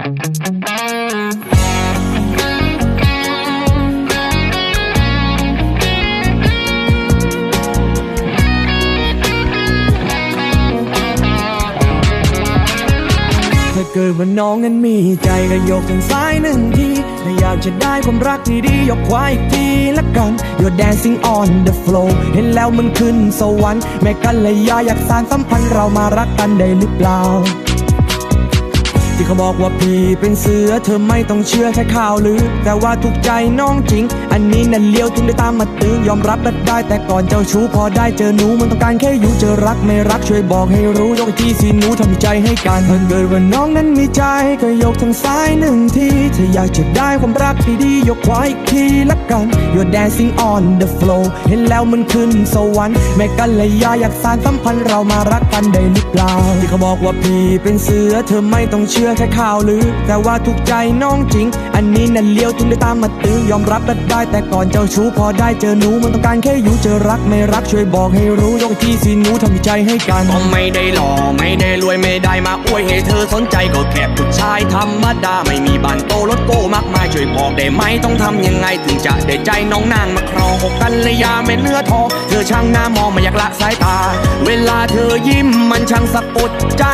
ถ้าเกิดว่าน้องนั้นมีใจก็ยกทางซ้ายหนึ่งทีถ้าอยากจะได้ความรักที่ดียกขวาอีกทีละกัน You're dancing on the floor เห็นแล้วมันขึ้นสวรรค์แม่กันเลยยาอยากสานสัมพันธ์เรามารักกันได้หรือเปล่า ที่เขาบอกว่าพี่เป็นเสือเธอไม่ต้องเชื่อแค่ข่าวลือ แต่ว่าถูกใจน้องจริง อันนี้นั่นเลี้ยวถึงได้ตามมาตื้อยอมรับได้ได้ แต่ก่อนเจ้าชู้พอได้เจอหนูมันต้องการแค่อยู่เจอรักไม่รักช่วยบอกให้รู้ยกที่สิหนูทำใจให้กันถ้าเกิดว่าน้องนั้นมีใจก็ยกทางซ้ายหนึ่งทีถ้าอยากจะได้ความรักที่ดียกขวาอีกทีละกัน You're dancing on the floor เห็นแล้วมันขึ้นสวรรค์แม่กันเลยยาอยากสานสัมพันธ์เรามารักกันได้หรือเปล่าที่เขาบอกว่าพี่เป็นเสือเธอไม่ต้องเชื่อแค่ข่าวลือ แต่ว่าถูกใจน้องจริง อันนี้นั่นเลี้ยวถึงได้ตามมาตื้อยอมรับได้ได้ แต่ก่อนเจ้าชู้พอได้เจอหนูมันต้องการแค่อยู่เจอรักไม่รักช่วยบอกให้รู้ยกที่สิหนูทำใจให้กันก็ไม่ได้หล่อไม่ได้รวยไม่ได้มาอวยให้เธอสนใจก็แค่ผู้ชายธรรมดาไม่มีบ้านโตรถโก้มากมายช่วยบอกได้ไหมต้องทำยังไงถึงจะได้ใจน้องนางมาครองอกกันเลยยาไม่เนื้อทองเธอช่างหน้ามองไม่อยากละสายตา เวลาเธอยิ้มมันช่างสะกดใจ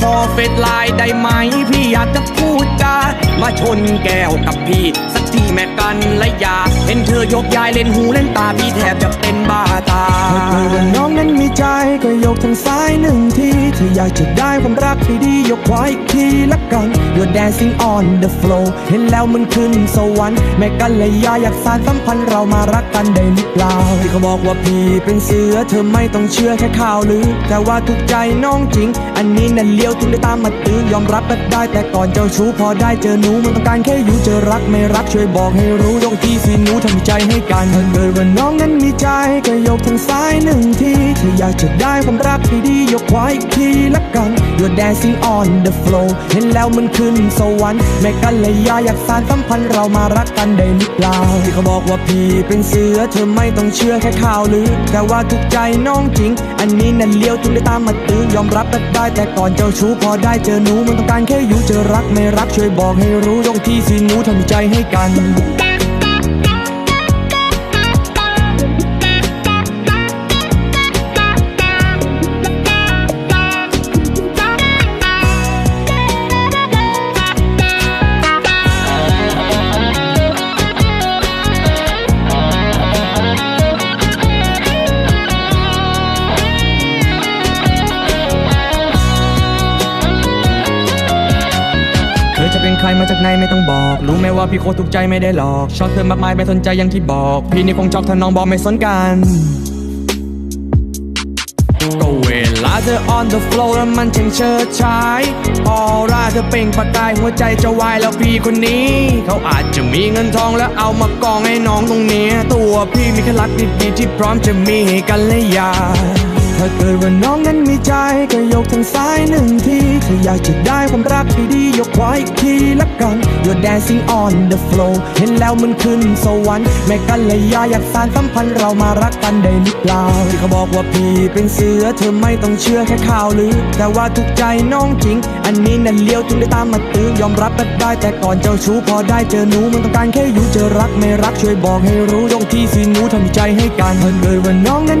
ขอเฟซไลน์ได้ไหมพี่อยากจะพูดจามาชนแก้วกับพี่ สักทีแม่กันและยาเห็นเธอยกยายเล่นหูเล่นตาพี่แทบจะเป็นบ้าตาเกิดว่อน้องนั้นมีใจก็ยกทางซ้ายหนึ่งทีถ้าอยากจะได้ความรักที่ดียกขวาอีกทีละกัน You're dancing on the floor เห็นแล้วมันขึ้นสวรรค์แม่กันเลยยาอยากสานสัมพันธ์เรามารักกันได้หรือเปล่าที่เขาบอกว่าพี่เป็นเสือเธอไม่ต้องเชื่อแค่ข่าวลือ แต่ว่าถูกใจน้องจริง อันนี้นั่นเลี้ยวถึงได้ตามมาตื้อยอมรับได้ได้ แต่ก่อนเจ้าชู้พอได้เจอหนูมันต้องการแค่อยู่เจอรักไม่รักช่วยบอกให้รู้ยกทีสิหนูทำใจให้กันถ้าเกิดว่าน้องนั้นมีใจก็ยกทางซ้ายหนึ่งทีถ้าอยากจะได้ความรักที่ดียกขวาอีกทีละกัน You're dancing on the floor เห็นแล้วมันขึ้นสวรรค์แม่กันเลยยาอยากสานสัมพันธ์เรามารักกันได้หรือเปล่าที่เขาบอกว่าพี่เป็นเสือเธอไม่ต้องเชื่อแค่ข่าวลือแต่ว่าถูกใจน้องจริง อันนี้นั่นเลี้ยวถึงได้ตามมาตื้อยอมรับได้ได้ แต่ก่อนเจ้าชู้พอได้เจอหนูมันต้องการแค่อยู่เจอรักไม่รักช่วยบอกให้รู้ยกทีสิหนูทำใจให้กัน เป็นใครมาจากไหนไม่ต้องบอก รู้ไหมว่าพี่โคตรถูกใจไม่ได้หลอกชอบเธอมากมายไม่สนใจอย่างที่บอก พี่นี่คงช็อกถ้าน้องบอกไม่สนกันก็เวลาเธอ on the floor แล้วมันช่างเชิดชายออร่าเธอเปล่งประกายหัวใจจะวายแล้วพี่คนนี้ เขาอาจจะมีเงินทองแล้วเอามากองให้น้องตรงเนี้ ตัวพี่มีแค่รักดีๆที่พร้อมจะมีกันและยา ถ้าเกิดว่าน้องนั้นมีใจก็ยกทางซ้ายหนึ่งทีถ้าอยากจะได้ความรักที่ดียกขวาอีกทีละกัน You're dancing on the floor เห็นแล้วมันขึ้นสวรรค์แม่กันเลยยาอยากสานสัมพันธ์เรามารักกันได้หรือเปล่าที่เขาบอกว่าพี่เป็นเสือเธอไม่ต้องเชื่อแค่ข่าวลือ แต่ว่าถูกใจน้องจริง อันนี้นั่นเลี้ยวถึงได้ตามมาตื้อยอมรับได้ได้แต่ก่อนเจ้าชู้พอได้เจอหนูมันต้องการแค่อยู่เจอรักไม่รักช่วยบอกให้รู้ยกทีสิหนูทำใจให้กันถ้าเกิดว่าน้องนั้น